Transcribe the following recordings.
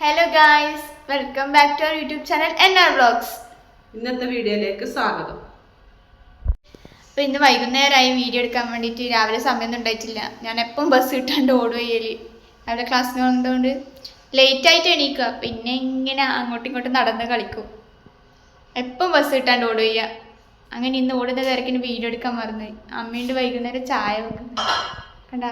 Hello guys welcome back to our YouTube channel N R vlogs ഇന്നത്തെ വീഡിയോയിലേക്ക് സ്വാഗതം. അപ്പോൾ ഇന്ന് വൈകുന്നേരമായി വീഡിയോ എടുക്കാൻ വേണ്ടിയിട്ട് രാവിലെ സമയമൊന്നും ഉണ്ടായിട്ടില്ല. ഞാൻ എപ്പം ബസ് കിട്ടാണ്ട് ഓടുകയൽ അവിടെ ക്ലാസ്സിന് വന്നതുകൊണ്ട് ലേറ്റ് ആയിട്ട് എണീക്കുക. പിന്നെ ഇങ്ങനെ അങ്ങോട്ടും ഇങ്ങോട്ടും നടന്ന് കളിക്കും. എപ്പം ബസ് കിട്ടാണ്ട് ഓടുക അങ്ങനെ ഇന്ന് ഓടുന്ന തിരക്കിന് വീഡിയോ എടുക്കാൻ മറന്നു അമ്മയുണ്ട് വൈകുന്നേരം ചായ വെക്കുന്നു. കണ്ട?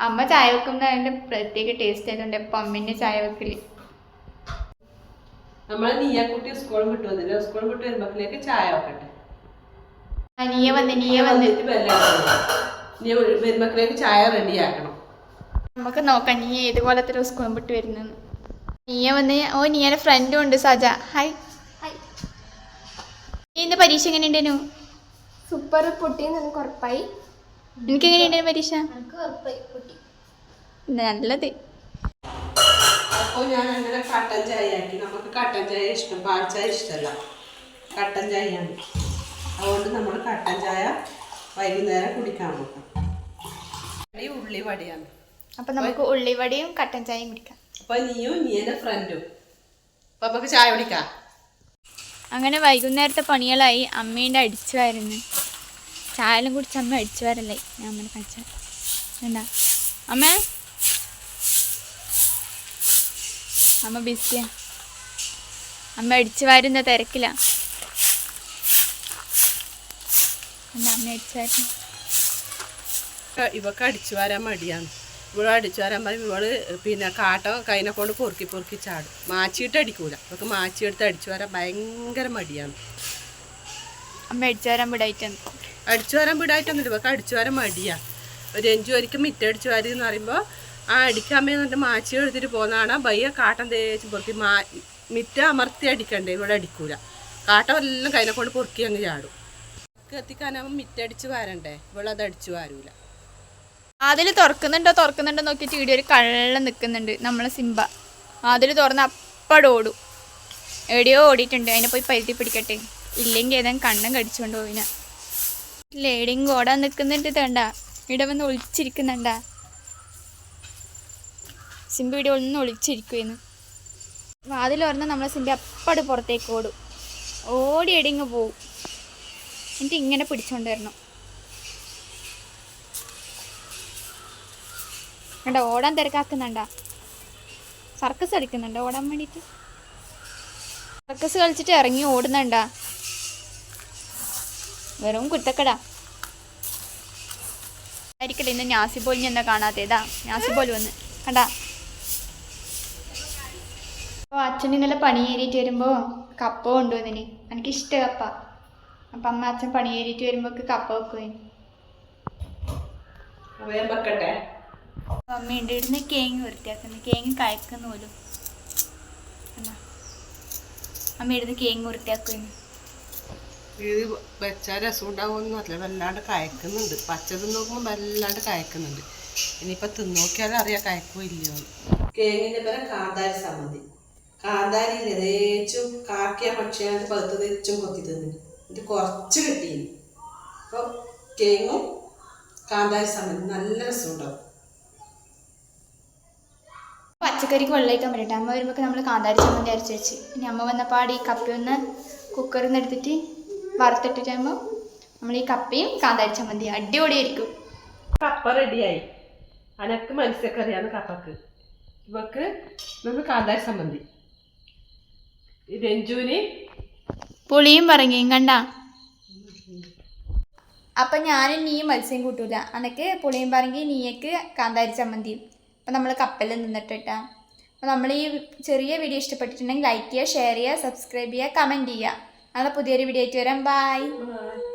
അമ്മ ചായ വെക്കുന്ന അതിന്റെ പ്രത്യേക ടേസ്റ്റ് ആയതുകൊണ്ട് എപ്പം അമ്മേന്റെ ചായ വെക്കൽ. നമ്മളെ നീയാക്കുട്ടി സ്കൂളിൽ വിട്ട് വന്നില്ല? സ്കൂളിൽ വിട്ട് വരുമ്പോഴേക്ക് ചായ വെക്കട്ടെ. ആ, നീയ വന്ന് നീയ വന്ന്. വന്നിട്ട് ബെല്ലടിക്കണം. നീ വരുമ്പോഴേക്ക് ചായ റെഡിയാക്കണം നമുക്ക് നോക്കാം നീ ഏത് സ്കൂളും വിട്ട് വരുന്നെന്ന് നീയ വന്ന് ഓ നീയുടെ ഫ്രണ്ടും ഉണ്ട് സജ. ഹായ് ഹായ് നീ ഇന്ന് പരീക്ഷ എങ്ങനെയുണ്ടേനു സൂപ്പർ പൊട്ടി നല്ല കുറപ്പായി എനിക്ക് എങ്ങനെയുണ്ടായിരുന്നു പരീക്ഷ നല്ലത്. അപ്പോൾ ഞാൻ അങ്ങനെ കട്ടൻ ചായ ആക്കി. നമുക്ക് കട്ടൻ ചായ ഇഷ്ടം പാൽ ചായ ഇഷ്ടമല്ല. കട്ടൻ ചായയാണ്. അതുകൊണ്ട് നമ്മൾ കട്ടൻ ചായ വൈകുന്നേരം കുടിക്കാൻ നോക്കാം. ഈ അപ്പം നമുക്ക് ഉള്ളിവടയും കട്ടൻ ചായയും കുടിക്കാം. അപ്പോൾ നീയും നീ എന്റെ ഫ്രണ്ടും അപ്പൊ നമുക്ക് ചായ കുടിക്കാം. അങ്ങനെ വൈകുന്നേരത്തെ പണികളായി അമ്മേന്റെ അടിച്ചു വരുന്നു. ചായലും കുടിച്ച് അമ്മ അടിച്ചു വരല്ലേ? ഞാൻ അമ്മനെ കഴിച്ച എന്താ അമ്മ. അമ്മ ബിസിയാ അമ്മ അടിച്ചു വരുന്ന തിരക്കിലാ. എന്താ അമ്മ അടിച്ചു വരുന്നു. ഇവക്ക് അടിച്ചു വരാൻ മടിയാണ്. ഇവിടെ അടിച്ചു വരാൻ പറയും ഇവൾ പിന്നെ കാട്ടം കൈനെ കൊണ്ട് പൊറുക്കി പൊറുക്കി ചാടും. മാച്ചിയിട്ട് അടിക്കൂല. ഇവക്ക് മാച്ചി എടുത്ത് അടിച്ചു വരാൻ ഭയങ്കര മടിയാണ്. അമ്മ അടിച്ചു വരാൻ വിടായിട്ടാണ്. അടിച്ചു വരാൻ വിടായിട്ടൊന്നുമില്ല. ഇവക്ക് അടിച്ചു വരാൻ മടിയാ. ഒരു വരിക്കും മിറ്റ അടിച്ചു വാരി എന്ന് പറയുമ്പോൾ ആ അടിക്കാമ്മയെന്ന് എന്നിട്ട് മാച്ചി എടുത്തിട്ട് പോകുന്നതാണ്. ബയ്യ കാട്ടൻ തേച്ച് പൊറുക്കി മാ മിറ്റ അമർത്തി അടിക്കണ്ടേ? ഇവിടെ അടിക്കൂല. കാട്ടം എല്ലാം കൈനെ കൊണ്ട് പൊറുക്കി അങ്ങ് ചാടും. എത്തിക്കാനാകുമ്പോൾ മിറ്റടിച്ച് വാരണ്ടേ? അത് അടിച്ചു വാരൂല. അതിൽ തുറക്കുന്നുണ്ടോ? തുറക്കുന്നുണ്ടോ നോക്കിയിട്ട് ഇവിടെ ഒരു കള്ളം നിൽക്കുന്നുണ്ട് നമ്മളെ സിംബ. അതിൽ തുറന്ന് അപ്പടോടും എവിടെയോ ഓടിയിട്ടുണ്ട്. അതിനെ പോയി പരുത്തി പിടിക്കട്ടെ. ഇല്ലെങ്കിൽ ഏതെങ്കിലും കണ്ണും കടിച്ചുകൊണ്ട് പോയിന ലേഡിങ് ഓടാൻ നിൽക്കുന്നുണ്ട് തേണ്ട ഇവിടെ വന്ന് ഒളിച്ചിരിക്കുന്നുണ്ട. സിംബി ഇവിടെ ഒന്ന് ഒളിച്ചിരിക്കുമെന്ന് വാതിൽ തുറന്ന് നമ്മളെ സിംബ അപ്പട് പുറത്തേക്ക് ഓടും. ഓടി എടിങ്ങ് പോവും. എന്നിട്ട് ഇങ്ങനെ പിടിച്ചോണ്ട് വരണം ഓടാൻ തിരക്കാക്കുന്നുണ്ട. സർക്കസ് കളിക്കുന്നുണ്ട് ഓടാൻ വേണ്ടിയിട്ട്? സർക്കസ് കളിച്ചിട്ട് ഇറങ്ങി ഓടുന്നുണ്ടാ. വെറും കുത്തക്കടാ ആയിരിക്കട്ടെ ഇന്ന് ഞാസിബോലിന് എന്താ കാണാത്തേതാ? ഞാസിബോൽ വന്ന്. കണ്ടാ. അപ്പോൾ അച്ഛൻ ഇന്നലെ പണി കയറിയിട്ട് വരുമ്പോൾ കപ്പ കൊണ്ടുവന്നിന്. എനിക്ക് ഇഷ്ടം കപ്പ. അപ്പം അമ്മ അച്ഛൻ പണി കയറിയിട്ട് വരുമ്പോൾ കപ്പ വെക്കുവേന് അമ്മയുണ്ട് ഇവിടുന്ന് കേങ്ങ് വൃത്തിയാക്കുന്നു. കേങ്ങ് കയക്കുന്നു പോലും? അമ്മ ഇവിടുന്ന് കേങ്ങ് വൃത്തിയാക്കുന്നു ഇത് വെച്ചാൽ രസം ഉണ്ടാവുമെന്ന് അറിയില്ല വല്ലാണ്ട് കയക്കുന്നുണ്ട്. പച്ചത് നോക്കുമ്പോൾ വല്ലാണ്ട് കയക്കുന്നുണ്ട്. ഇനിയിപ്പോൾ തിന്നോക്കിയാലും അറിയാം കയക്കോ ഇല്ലയോ. കേങ്ങിന്റെ പേരെ കാന്താരി സമ്മതി കാന്താരി ഏച്ചും കാക്കിയ പക്ഷിയാണ് പഴുത്തത് ഏച്ചും കൊത്തി തിന്നു. ഇത് കുറച്ച് കിട്ടി അപ്പോൾ കേങ്ങും കാന്താരി സമ്മതി നല്ല രസം ഉണ്ടാവും പച്ചക്കറിക്ക് വെള്ളം ഒഴിക്കാൻ പറ്റട്ടെ അമ്മ വരുമ്പോൾ നമ്മൾ കാന്താരി ചമ്മന്തി അരച്ച് വെച്ച്. ഇനി അമ്മ വന്നപ്പാട് ഈ കപ്പ ഒന്ന് കുക്കറിൽ നിന്ന് എടുത്തിട്ട് വറുത്തിട്ടിട്ടാകുമ്പോൾ നമ്മൾ ഈ കപ്പയും കാന്താരി ചമ്മന്തി അടിപൊളിയായിരിക്കും. കപ്പ റെഡിയായി. അനക്ക് മത്സ്യക്കറിയാണ് കപ്പക്ക്. ഇവക്ക് നമ്മൾ കാന്താരി സമ്മതി രഞ്ജുവിന് പുളിയും പറങ്ങിയും കണ്ട? അപ്പൊ ഞാനും നീ മത്സ്യം കൂട്ടൂല. അനക്ക് പുളിയും പറങ്കി നീയക്ക് കാന്താരി ചമ്മന്തിയും. അപ്പൊ നമ്മൾ കപ്പലിൽ നിന്നിട്ടിട്ടാ. അപ്പോൾ നമ്മൾ ഈ ചെറിയ വീഡിയോ ഇഷ്ടപ്പെട്ടിട്ടുണ്ടെങ്കിൽ ലൈക്ക് ചെയ്യുക ഷെയർ ചെയ്യുക സബ്സ്ക്രൈബ് ചെയ്യുക കമന്റ് ചെയ്യുക. നാളെ പുതിയൊരു വീഡിയോ ആയിട്ട് വരാം ബൈ Bye.